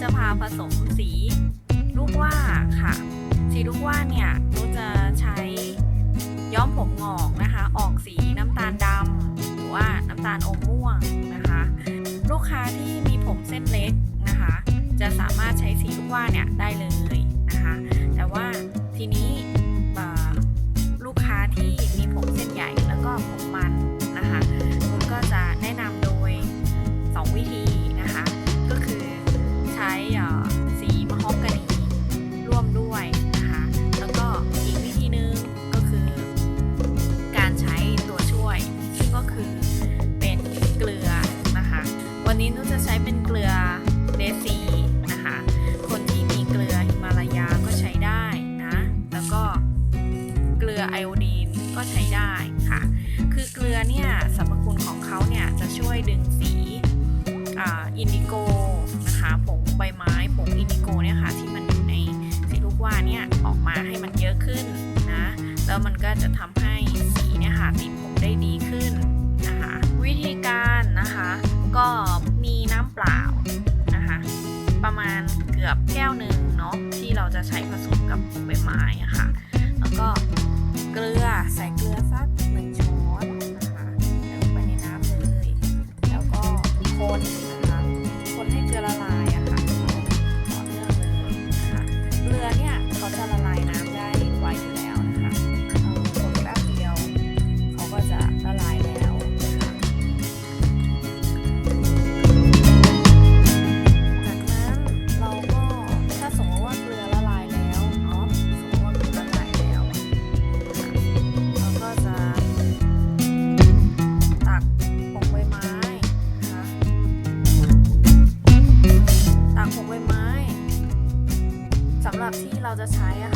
จะพาผสมสีลูกว่าค่ะ สีลูกว่าเนี่ยนุชจะใช้ย้อมผมงอกนะคะ ออกสีน้ำตาลดำหรือว่าน้ำตาลอมม่วงนะคะ ลูกค้าที่มีผมเส้นเล็กนะคะ จะสามารถใช้สีลูกว่าเนี่ยได้เลย โอดีนก็ใช้ได้ค่ะ คือเกลือเนี่ยสรรพคุณของเขาเนี่ยจะช่วยดึงสีอินดิโกนะคะผงใบไม้ผงอินดิโกเนี่ยค่ะที่มันอยู่ในสีลูกว่าเนี่ยออกมาให้มันเยอะขึ้นนะแล้วมันก็จะทำให้สีเนี่ยค่ะติดผมได้ดีขึ้นนะคะวิธีการนะคะก็มีน้ำเปล่านะคะประมาณเกือบแก้วหนึ่งเนาะที่เราจะใช้ผสมกับผงใบไม้ำหรั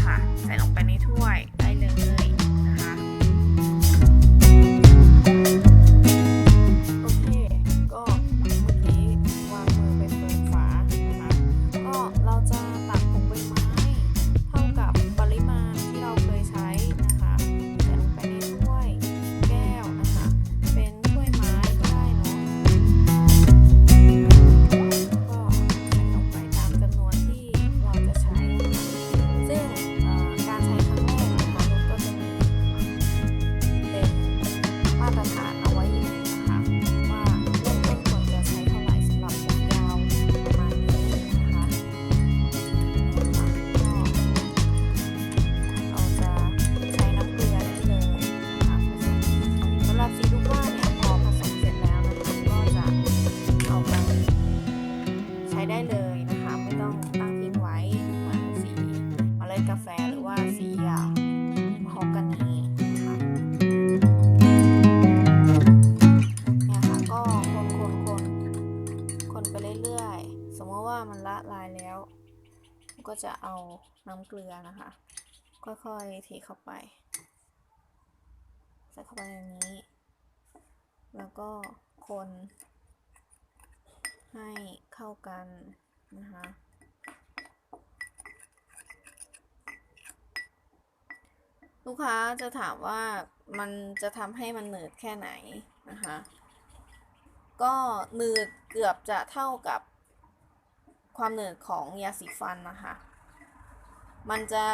ก็จะเอาน้ำเกลือนะคะ ค่อยๆเทเข้าไปใส่เข้าไปในนี้ แล้วก็คนให้เข้ากันนะคะลูกค้าจะถามว่ามันจะทำให้มันหนืดแค่ไหนนะคะ ก็หนืดเกือบจะเท่ากับ ความเหนืดของยาสีฟันนะคะ มันจะ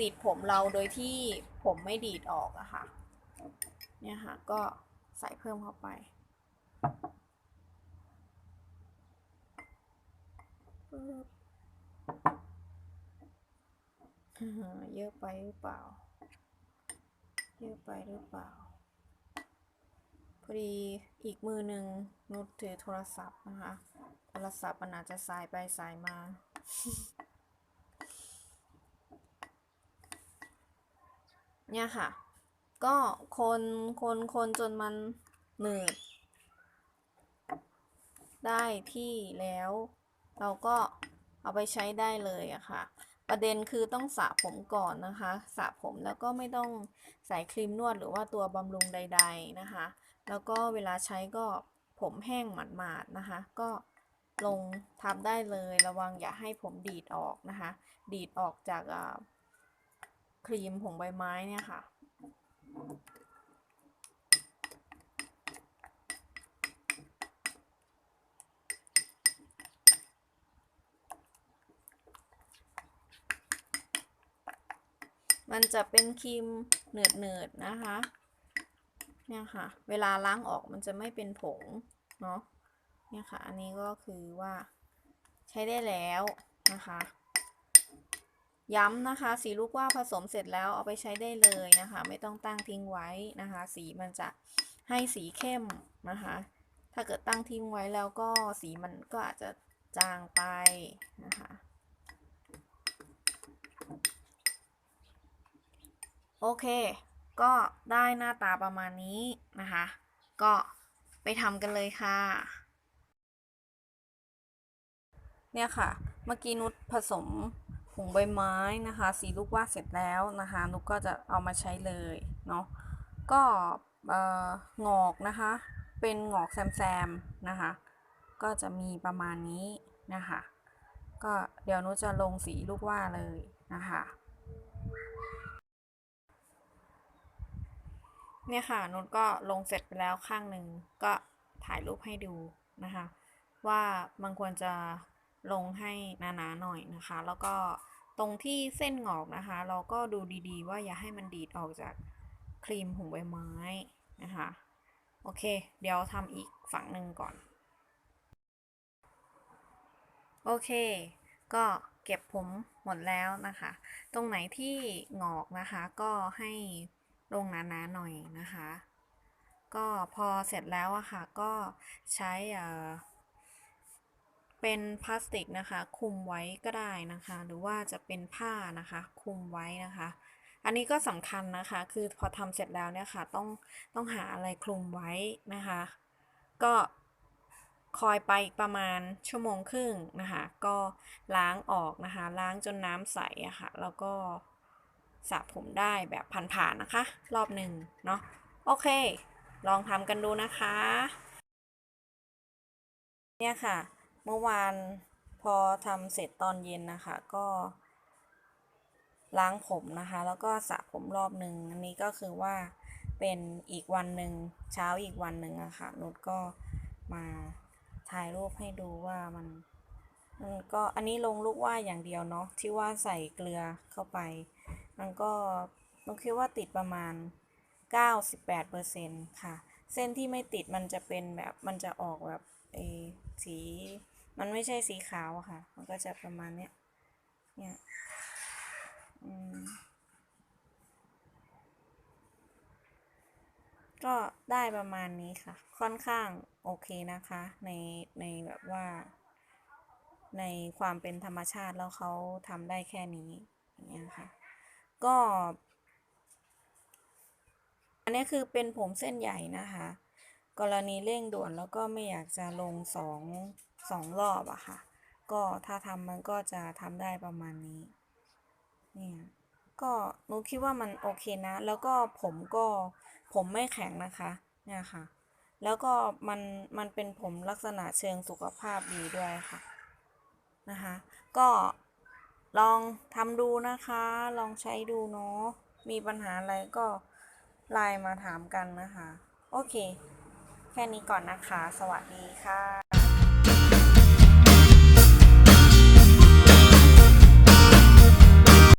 ติดผมเราโดยที่ผมไม่ดีดออกอะค่ะ เนี่ยค่ะ ก็ใส่เพิ่มเข้าไปเยอะไปหรือเปล่า เยอะไปหรือเปล่า พอดีอีกมือหนึ่งนุชถือโทรศัพท์นะคะ โทรศัพท์มันอาจจะสายไปสายมา เนี่ยค่ะ ก็คนคนคนจนมันหนืดได้ที่แล้ว เราก็เอาไปใช้ได้เลยอะค่ะ ประเด็นคือต้องสระผมก่อนนะคะ สระผมแล้วก็ไม่ต้องใส่ครีมนวดหรือว่าตัวบำรุงใด ๆนะคะ แล้วก็เวลาใช้ก็ผมแห้งหมาดๆนะคะ ก็ลงทับได้เลยระวังอย่าให้ผมดีดออกนะคะ ดีดออกจากครีมผงใบไม้เนี่ยค่ะ มันจะเป็นครีมเหนืดๆนะคะ เนี่ยค่ะ เวลาล้างออกมันจะไม่เป็นผงเนาะเนี่ยค่ะ อันนี้ก็คือว่าใช้ได้แล้วนะคะ ย้ำนะคะ สีลูกว่าผสมเสร็จแล้วเอาไปใช้ได้เลยนะคะ ไม่ต้องตั้งทิ้งไว้นะคะ สีมันจะให้สีเข้มนะคะ ถ้าเกิดตั้งทิ้งไว้แล้วก็สีมันก็อาจจะจางไปนะคะโอเค ก็ได้หน้าตาประมาณนี้นะคะ ก็ไปทำกันเลยค่ะ เนี่ยค่ะ เมื่อกี้นุชผสมผงใบไม้นะคะ สีลูกว่าดเสร็จแล้วนะคะ นุชก็จะเอามาใช้เลยเนาะ ก็เอ่องอกนะคะ เป็นงอกแซมๆนะคะ ก็จะมีประมาณนี้นะคะ ก็เดี๋ยวนุชจะลงสีลูกว่าเลยนะคะ เนี่ยค่ะนุชก็ลงเสร็จไปแล้วข้างหนึ่งก็ถ่ายรูปให้ดูนะคะ ว่ามันควรจะลงให้หนาๆหน่อยนะคะ แล้วก็ตรงที่เส้นงอกนะคะ เราก็ดูดีๆ ว่าอย่าให้มันดีดออกจากครีมผงใบไม้นะคะ โอเค เดี๋ยวทำอีกฝั่งหนึ่งก่อน โอเค ก็เก็บผมหมดแล้วนะคะ ตรงไหนที่งอกนะคะก็ให้ ลงหนาๆหน่อยนะคะ ก็พอเสร็จแล้วอะค่ะก็ใช้เป็นพลาสติกนะคะ คุมไว้ก็ได้นะคะ หรือว่าจะเป็นผ้านะคะ คุมไว้นะคะ อันนี้ก็สำคัญนะคะ คือพอทำเสร็จแล้วเนี่ยค่ะ ต้องต้องหาอะไรคลุมไว้นะคะ ก็คอยไปอีกประมาณชั่วโมงครึ่งนะคะ ก็ล้างออกนะคะ ล้างจนน้ำใสอะค่ะ แล้วก็ สระผมได้แบบผ่านๆนะคะ รอบหนึ่งเนาะโอเค ลองทำกันดูนะคะ เนี่ยค่ะ เมื่อวานพอทำเสร็จตอนเย็นนะคะ ก็ล้างผมนะคะ แล้วก็สระผมรอบหนึ่งอันนี้ก็คือว่าเป็นอีกวันหนึ่งเช้าอีกวันหนึ่งอะค่ะนุชก็มาถ่ายรูปให้ดูว่ามันมันก็อันนี้ลงลูกว่าอย่างเดียวเนาะที่ว่าใส่เกลือเข้าไป มันก็นุชคิดว่าติดประมาณ 98%ค่ะ เส้นที่ไม่ติดมันจะเป็นแบบมันจะออกแบบเออสี มันไม่ใช่สีขาวค่ะ มันก็จะประมาณเนี้ย เนี่ยก็ได้ประมาณนี้ค่ะ ค่อนข้างโอเคนะคะ ในในแบบว่า ในความเป็นธรรมชาติแล้วเขาทำได้แค่นี้อย่างเงี้ยค่ะ ก็ อันนี้คือเป็นผมเส้นใหญ่นะคะ กรณีเร่งด่วนแล้วก็ไม่อยากจะลงสองสองรอบอะค่ะ ก็ถ้าทำมันก็จะทำได้ประมาณนี้ เนี่ยก็หนูคิดว่ามันโอเคนะ แล้วก็ผมก็ผมไม่แข็งนะคะ เนี่ยค่ะ แล้วก็มันมันเป็นผมลักษณะเชิงสุขภาพดีด้วยค่ะนะคะ ก็ ลองทำดูนะคะ ลองใช้ดูเนาะ มีปัญหาอะไรก็ไลน์มาถามกันนะคะ โอเค แค่นี้ก่อนนะคะ สวัสดีค่ะ